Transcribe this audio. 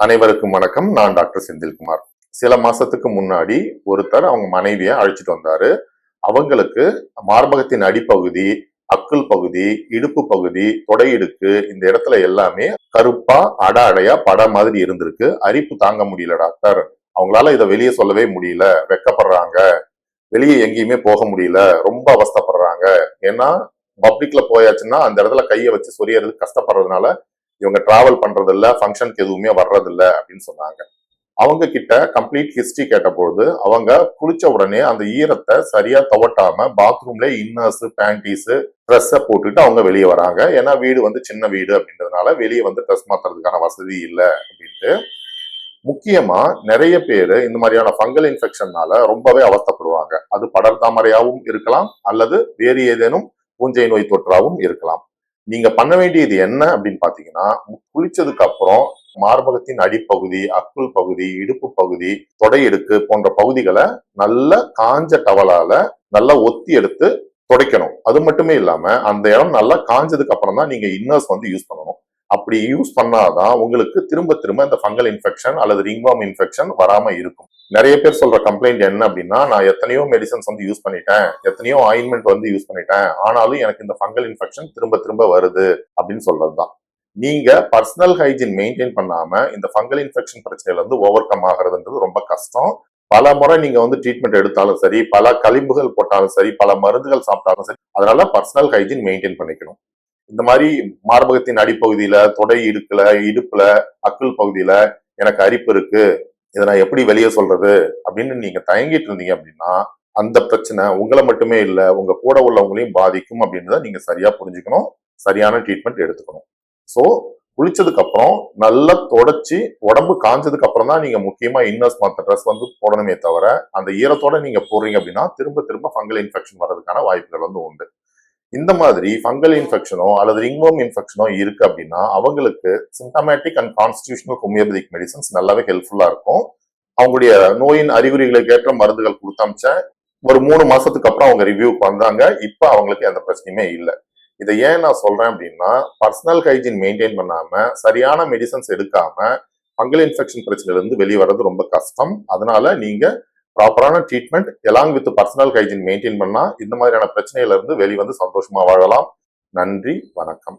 அனைவருக்கும் வணக்கம். நான் டாக்டர் செந்தில்குமார். சில மாசத்துக்கு முன்னாடி ஒருத்தர் அவங்க மனைவியை அழைச்சிட்டு வந்தாரு. அவங்களுக்கு மார்பகத்தின் அடிப்பகுதி அக்குள் பகுதி இடுப்பு பகுதி தொடையிடுக்கு இந்த இடத்துல எல்லாமே கருப்பா அட அடையா பட மாதிரி இருந்திருக்கு. அரிப்பு தாங்க முடியல டாக்டர். அவங்களால இதை வெளியே சொல்லவே முடியல. வெக்கப்படுறாங்க. வெளியே எங்கேயுமே போக முடியல. ரொம்ப அவஸ்தப்படுறாங்க. ஏன்னா பப்ளிக்ல போயாச்சுன்னா அந்த இடத்துல கையை வச்சு சொரியறது கஷ்டப்படுறதுனால இவங்க டிராவல் பண்றதில்ல ஃபங்க்ஷனுக்கு எதுவுமே வர்றதில்ல அப்படின்னு சொன்னாங்க. அவங்க கிட்ட கம்ப்ளீட் ஹிஸ்டரி கேட்டபோது அவங்க குளிச்ச உடனே அந்த ஈரத்தை சரியா துவட்டாம பாத்ரூம்ல இன்னர்ஸ் பேண்டிஸ் ட்ரெஸ்ஸை போட்டுட்டு அவங்க வெளியே வராங்க. ஏன்னா வீடு வந்து சின்ன வீடு அப்படின்றதுனால வெளியே வந்து ட்ரெஸ் மாத்துறதுக்கான வசதி இல்லை அப்படின்ட்டு. முக்கியமா நிறைய பேர் இந்த மாதிரியான ஃபங்கல் இன்ஃபெக்ஷன்னால ரொம்பவே அவஸ்தப்படுவாங்க. அது படர்தாமரையாவும் இருக்கலாம் அல்லது வேறு ஏதேனும் பூஞ்சை நோய் தொற்றாவும் இருக்கலாம். நீங்க பண்ண வேண்டியது என்ன அப்படின்னு பாத்தீங்கன்னா குளிச்சதுக்கு அப்புறம் மார்பகத்தின் அடிப்பகுதி அக்குள் பகுதி இடுப்பு பகுதி தொடை இடுக்கு போன்ற பகுதிகளை நல்ல காஞ்ச டவலால நல்லா ஒத்தி எடுத்து துடைக்கணும். அது மட்டுமே இல்லாம அந்த இடம் நல்லா காஞ்சதுக்கு அப்புறம் தான் நீங்க இன்னர்ஸ் வந்து யூஸ் பண்ணணும். அப்படி யூஸ் பண்ணாதான் உங்களுக்கு திரும்ப திரும்ப இந்த ஃபங்கல் இன்ஃபெக்ஷன் அல்லது ரிங்வாம் இன்ஃபெக்ஷன் வராம இருக்கும். நிறைய பேர் சொல்ற கம்ப்ளைண்ட் என்ன அப்படின்னா நான் எத்தனையோ மெடிசன்ஸ் வந்து யூஸ் பண்ணிட்டேன் எத்தனையோ ஆயின்மெண்ட் வந்து யூஸ் பண்ணிட்டேன் ஆனாலும் எனக்கு இந்த ஃபங்கல் இன்ஃபெக்ஷன் திரும்ப திரும்ப வருது அப்படின்னு சொல்றதுதான். நீங்க பர்சனல் ஹைஜீன் மெயின்டைன் பண்ணாம இந்த ஃபங்கல் இன்ஃபெக்ஷன் பிரச்சனையில இருந்து ஓவர் கம் ஆகுறதுன்றது ரொம்ப கஷ்டம். பல முறை நீங்க வந்து ட்ரீட்மெண்ட் எடுத்தாலும் சரி பல கழிம்புகள் போட்டாலும் சரி பல மருந்துகள் சாப்பிட்டாலும் சரி அதனால பர்சனல் ஹைஜீன் மெயின்டைன் பண்ணிக்கணும். இந்த மாதிரி மார்பகத்தின் அடிப்பகுதியில தொடை இடுக்குல இடுப்புல அக்குள் பகுதியில எனக்கு அரிப்பு இருக்கு. இதை நான் எப்படி வெளியே சொல்றது? அப்படின்னு நீங்க தயங்கிட்டு இருந்தீங்க அப்படின்னா அந்த பிரச்சனை உங்களை மட்டுமே இல்லை உங்க கூட உள்ளவங்களையும் பாதிக்கும் அப்படின்றத நீங்க சரியா புரிஞ்சுக்கணும். சரியான ட்ரீட்மெண்ட் எடுத்துக்கணும். ஸோ குளிச்சதுக்கு அப்புறம் நல்லா தொடச்சி உடம்பு காஞ்சதுக்கு அப்புறம் தான் நீங்க முக்கியமா இன்னர்ஸ் மற்ற ட்ரெஸ் வந்து போடணுமே தவிர அந்த ஈரத்தோட நீங்க போடுறீங்க அப்படின்னா திரும்ப திரும்ப ஃபங்கல் இன்ஃபெக்ஷன் வர்றதுக்கான வாய்ப்புகள் வந்து உண்டு. இந்த மாதிரி ஃபங்கல் இன்ஃபெக்ஷனோ அல்லது ரிங்வோம் இன்ஃபெக்ஷனோ இருக்கு அப்படின்னா அவங்களுக்கு symptomatic and constitutional homeopathic medicines நல்லாவே ஹெல்ப்ஃபுல்லா இருக்கும். அவங்களுடைய நோயின் அறிகுறிகளுக்கு ஏற்ற மருந்துகள் கொடுத்தாமிச்சேன் ஒரு மூணு மாசத்துக்கு அப்புறம் அவங்க ரிவ்யூக்கு வந்தாங்க இப்ப அவங்களுக்கு எந்த பிரச்சனையுமே இல்லை. இதை ஏன் நான் சொல்றேன் அப்படின்னா பர்சனல் ஹைஜீன் மெயின்டைன் பண்ணாம சரியான மெடிசன்ஸ் எடுக்காம ஃபங்கல் இன்ஃபெக்ஷன் பிரச்சனையில இருந்து வெளியே வர்றது ரொம்ப கஷ்டம். அதனால நீங்க ப்ராப்பரான treatment along with personal hygiene maintain பண்ணா இந்த மாதிரியான பிரச்சனையில இருந்து வெளிவந்து சந்தோஷமா வாழலாம். நன்றி வணக்கம்.